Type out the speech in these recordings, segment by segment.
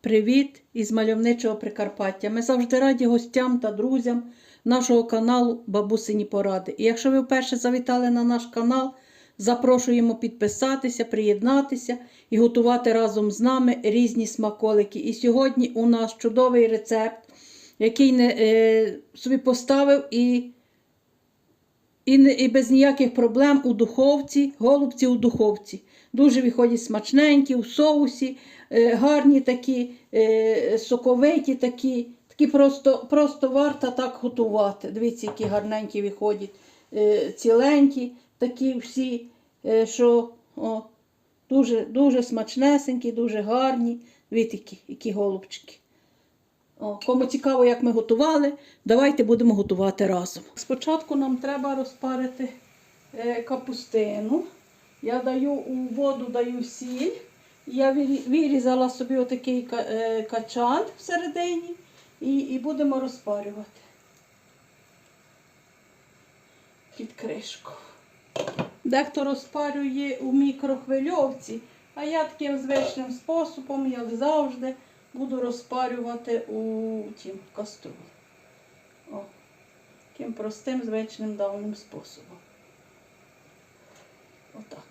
Привіт із мальовничого Прикарпаття. Ми завжди раді гостям та друзям нашого каналу Бабусині Поради. І якщо ви вперше завітали на наш канал, запрошуємо підписатися, приєднатися і готувати разом з нами різні смаколики. І сьогодні у нас чудовий рецепт, який не, е, собі поставив і і, і без ніяких проблем у духовці, голубці у духовці. Дуже виходять смачненькі, у соусі, е, гарні такі, е, соковиті такі. Такі просто, просто варто так готувати. Дивіться, які гарненькі виходять, е, ціленькі, такі всі, що о, дуже, дуже смачнесенькі, дуже гарні. Дивіться, які голубчики. О, кому цікаво, як ми готували, давайте будемо готувати разом. Спочатку нам треба розпарити е, капустину. Я даю у воду даю сіль. Я вирізала собі отакий е, качан всередині і, і будемо розпарювати під кришку. Дехто розпарює у мікрохвильовці, а я таким звичним способом, як завжди, буду розпарювати у тім каструлі. О, таким простим, звичним давним способом. Отак.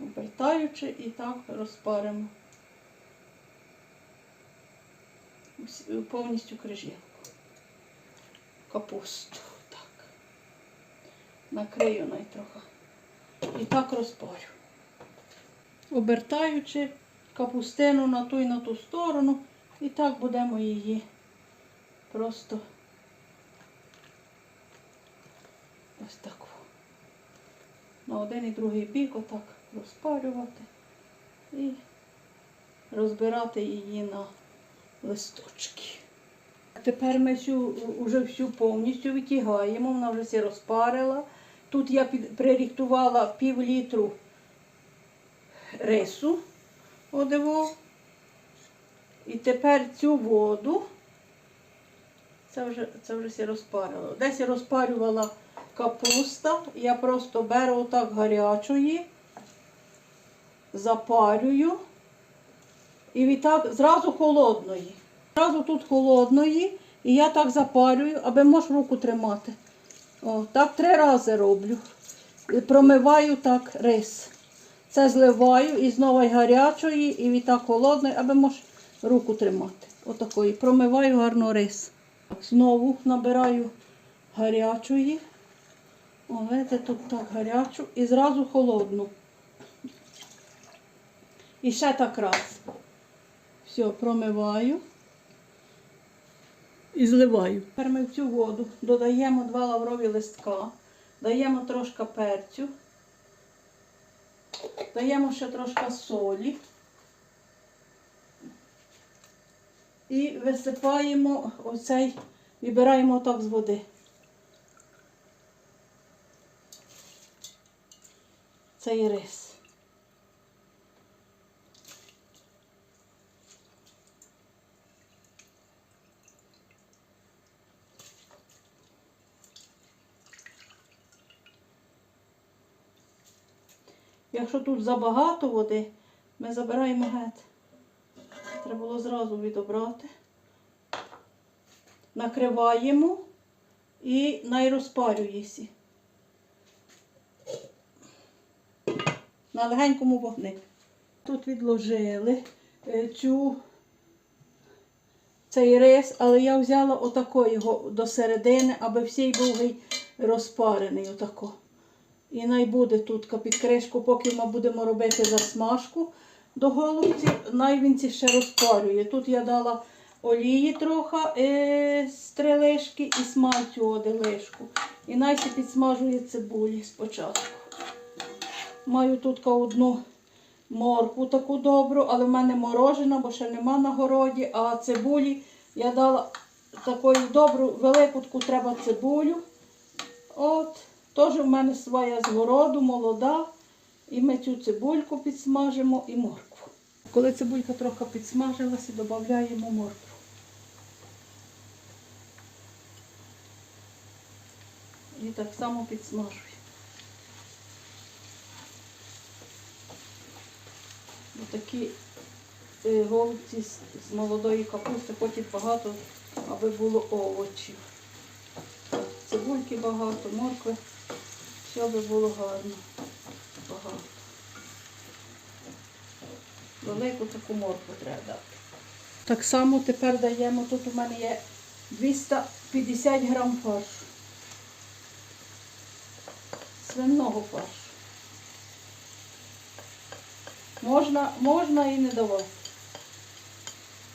Обертаючи і так розпаримо повністю крижівку. Капусту. Накрию найтрохи. І так розпарю. Обертаючи капустину на ту і на ту сторону, і так будемо її просто ось так. На один і другий бік отак розпарювати і розбирати її на листочки. Тепер ми всю, уже всю повністю витягаємо, вона вже всі розпарила. Тут я приріхтувала пів літру рису одиво. І тепер цю воду, це вже, це вже всі розпарила. Десь я розпарювала капуста, я просто беру отак гарячої, запарюю. І відтак зразу холодної. Зразу тут холодної. І я так запарюю, аби можеш руку тримати. О, так три рази роблю. Промиваю так рис. Це зливаю і знову гарячої, і відтак холодної, аби можеш руку тримати. Отакої. Промиваю гарно рис. Знову набираю гарячої. О, видите, тут так гарячу і зразу холодну. І ще так раз. Все, промиваю і зливаю. Тепер ми в цю воду додаємо два лаврові листка, даємо трошки перцю, даємо ще трошки солі і висипаємо оцей, вибираємо так з води. Цей рис. Якщо тут забагато води, ми забираємо геть. Треба було зразу відобрати. Накриваємо і найрозпарюється. На легенькому вогні. Тут відложили е, цю, цей рис, але я взяла отако його до середини, аби всій був розпарений отако. І най буде тут під кришку, поки ми будемо робити засмажку до голубці, най він ці ще розпарює. Тут я дала олії трохи е, з три лишки і смальцю один лишку. І най ще підсмажує цибулі спочатку. Маю тут одну моркву таку добру, але в мене морожена, бо ще нема на городі. А цибулі я дала таку добру, велику таку треба цибулю. От. Теж в мене своя згороду, молода. І ми цю цибульку підсмажимо і моркву. Коли цибулька трохи підсмажилася, додаємо моркву. І так само підсмажуємо. Отакі е, голубці з молодої капусти, потім багато, аби було овочів. Цибульки багато, моркви би було гарно. Багато. Велику таку моркву треба дати. Так само тепер даємо, тут у мене є 250 грам фаршу. Свиного фаршу. Можна, можна і не давати.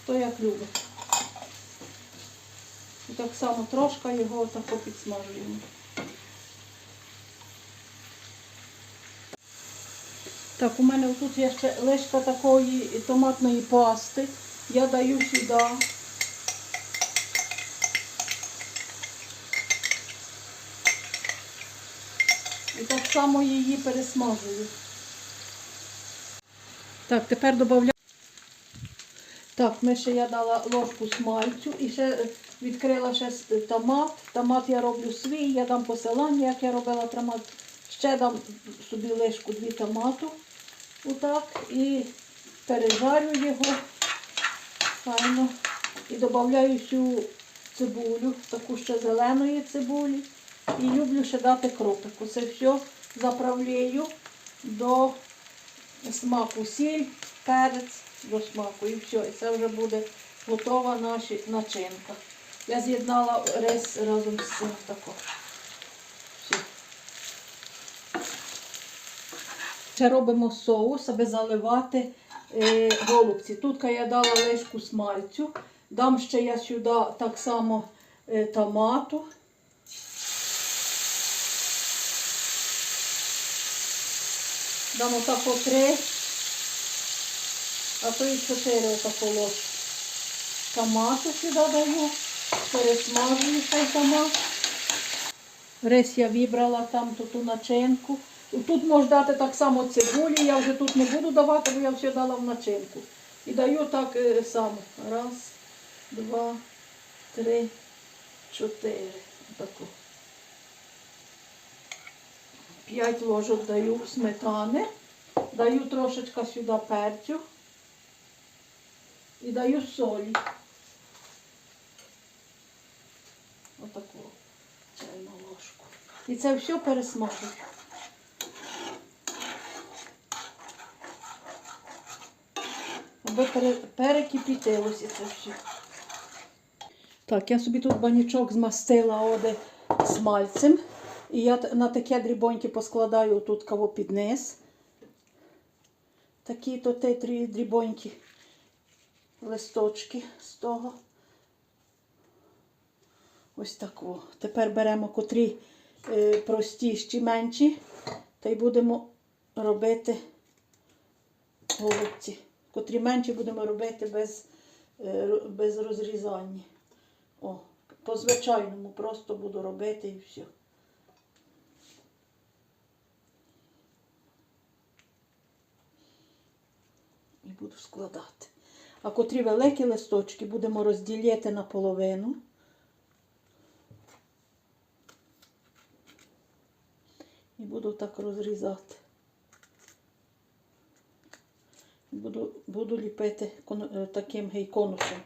Хто як любить. І так само трошки його тако підсмажуємо. Так, у мене тут є ще лишка такої томатної пасти. Я даю сюди. І так само її пересмажую. Так, тепер додаю. Так, ми ще я дала ложку смальцю і ще відкрила ще томат. Томат я роблю свій, я дам посилання, як я робила томат. Ще дам собі лишку дві томату. Отак. І пережарю його файно. І додаю всю цибулю, таку ще зеленої цибулі. І люблю ще дати кропику. Це все заправляю до смаку сіль, перець до смаку і все. І це вже буде готова наша начинка. Я з'єднала рис разом з цим тако. Ще робимо соус, аби заливати е, голубці. Тут я дала лишку смальцю. Дам ще я сюди так само е, томату. Дам отако три, а то і чотири отако ложки. Томату сюди даю, пересмажую цей томат. Рис я вибрала там ту, ту начинку. Тут можна дати так само цибулі, я вже тут не буду давати, бо я все дала в начинку. І даю так е, само. Раз, два, три, чотири. Отаку. П'ять ложок даю сметани. Даю трошечка сюди перцю. І даю солі. Отаку чайну ложку. І це все пересмажую. Аби пере, перекипітилося це все. Так, я собі тут банячок змастила оде смальцем. І я на таке дрібоньки поскладаю тут кого під низ. Такі то те три дрібонькі листочки з того. Ось таку. Тепер беремо котрі е, простіші, менші, та й будемо робити голубці. Котрі менші будемо робити без, е, без розрізання. О, по звичайному просто буду робити і все. І буду складати. А котрі великі листочки будемо розділяти на половину. І буду так розрізати. Буду, буду ліпити е, таким гейконусом.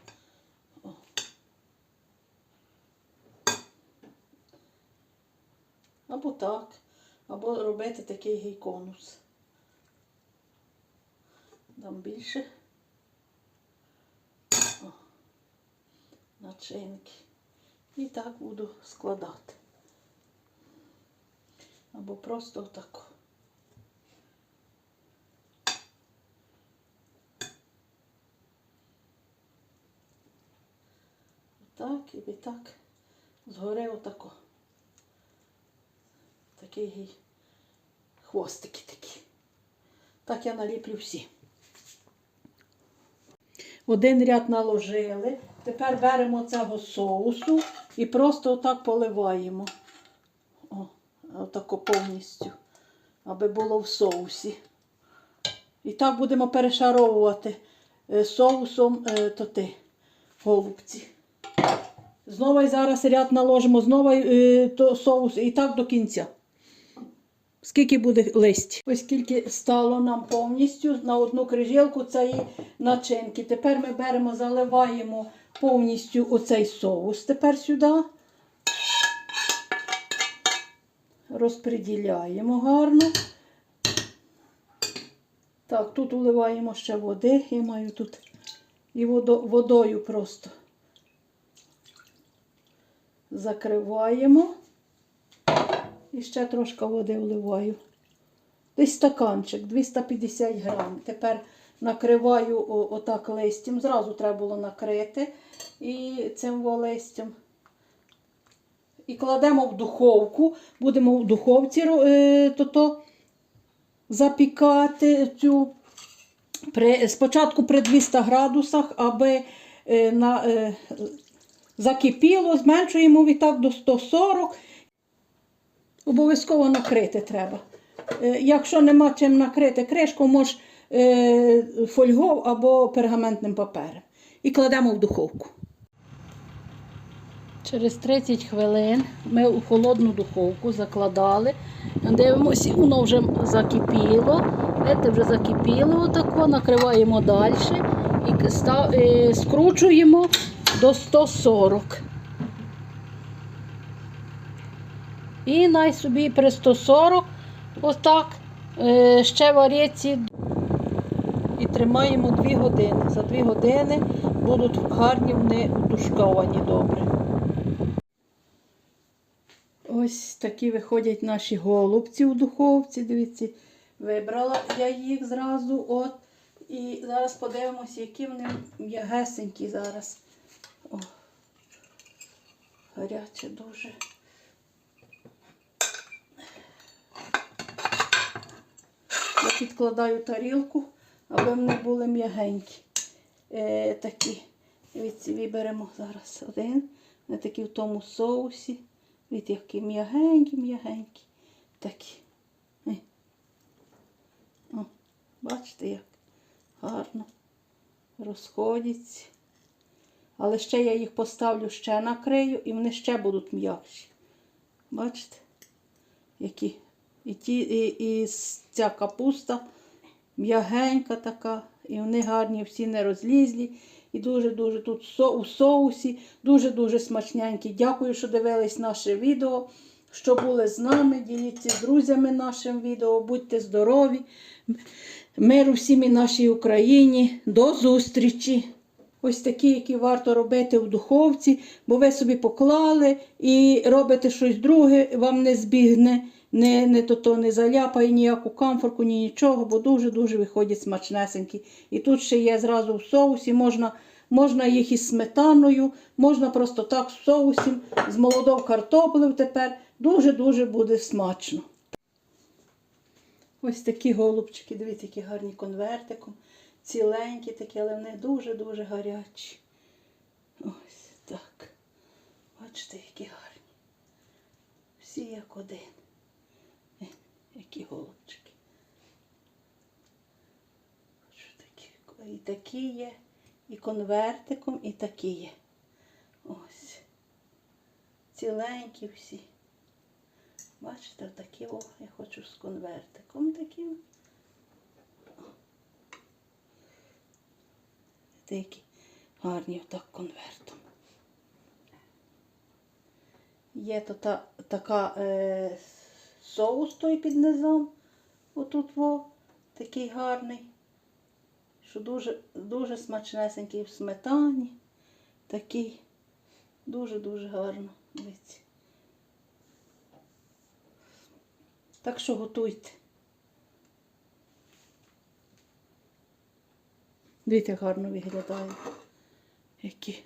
Або так, або робити такий гейконус. Дам більше. О. Начинки. І так буду складати. Або просто отако. Так, і так. Згори отако. Такий. Хвостики такі. Так я наліплю всі. Один ряд наложили. Тепер беремо цього соусу і просто отак поливаємо. О, отако повністю, аби було в соусі. І так будемо перешаровувати е, соусом е, тоти, голубці. Знову зараз ряд наложимо, знову е, соус і так до кінця. скільки буде листів. Ось скільки стало нам повністю на одну крижілку цієї начинки. Тепер ми беремо, заливаємо повністю оцей соус тепер сюди. Розподіляємо гарно. Так, тут вливаємо ще води. Я маю тут і водо, водою просто закриваємо. І ще трошки води вливаю. Десь стаканчик, 250 грам. Тепер накриваю отак листям. Зразу треба було накрити і цим листям. І кладемо в духовку. Будемо в духовці е, то-то запікати цю. При, спочатку при 200 градусах, аби е, на, е, закипіло, зменшуємо відтак до 140. Обов'язково накрити треба. Е, Якщо нема чим накрити кришку, може фольгов або пергаментним папером. І кладемо в духовку. Через 30 хвилин ми у холодну духовку закладали. Дивимося, воно вже закипіло. Це вже закипіло, отако, накриваємо далі і е, скручуємо до 140. І най собі при 140 отак е, ще варіться. І тримаємо 2 години. За 2 години будуть гарні вони тушковані добре. Ось такі виходять наші голубці у духовці. Дивіться, вибрала я їх зразу. От. І зараз подивимося, які вони м'ягесенькі зараз. О, гаряче дуже. Я підкладаю тарілку, аби вони були м'ягенькі. Е, такі. Дивіться, виберемо зараз один. Вони такі в тому соусі. Від які м'ягенькі, м'ягенькі. Такі. Е. О, бачите, як гарно розходяться. Але ще я їх поставлю, ще накрию, і вони ще будуть м'якші. Бачите? Які? І, ті, і, і ця капуста м'ягенька така, і вони гарні, всі не розлізлі. І дуже-дуже тут со, у соусі, дуже-дуже смачненькі. Дякую, що дивились наше відео, що були з нами. Діліться з друзями нашим відео. Будьте здорові. Миру всім і нашій Україні. До зустрічі! Ось такі, які варто робити в духовці, бо ви собі поклали і робите щось друге, вам не збігне, не, не, то, то не заляпає ніяку камфорку, ні нічого, бо дуже-дуже виходять смачнесенькі. І тут ще є зразу в соусі, можна, можна їх із сметаною, можна просто так в соусі, з молодою картоплею тепер. Дуже-дуже буде смачно. Ось такі голубчики, дивіться, які гарні конвертиком. Ціленькі такі, але вони дуже-дуже гарячі. Ось так. Бачите, які гарні. Всі як один. Які голубчики. І такі є, і конвертиком, і такі є. Ось. Ціленькі всі. Бачите, такі о, я хочу з конвертиком таким. Такі гарні отак конвертом. Є то та, така е, соус той під низом. Отут во, такий гарний. Що дуже, дуже смачнесенький в сметані. Такий дуже-дуже гарно. Дивіться. Так що готуйте. Дивіться, як гарно виглядає. Які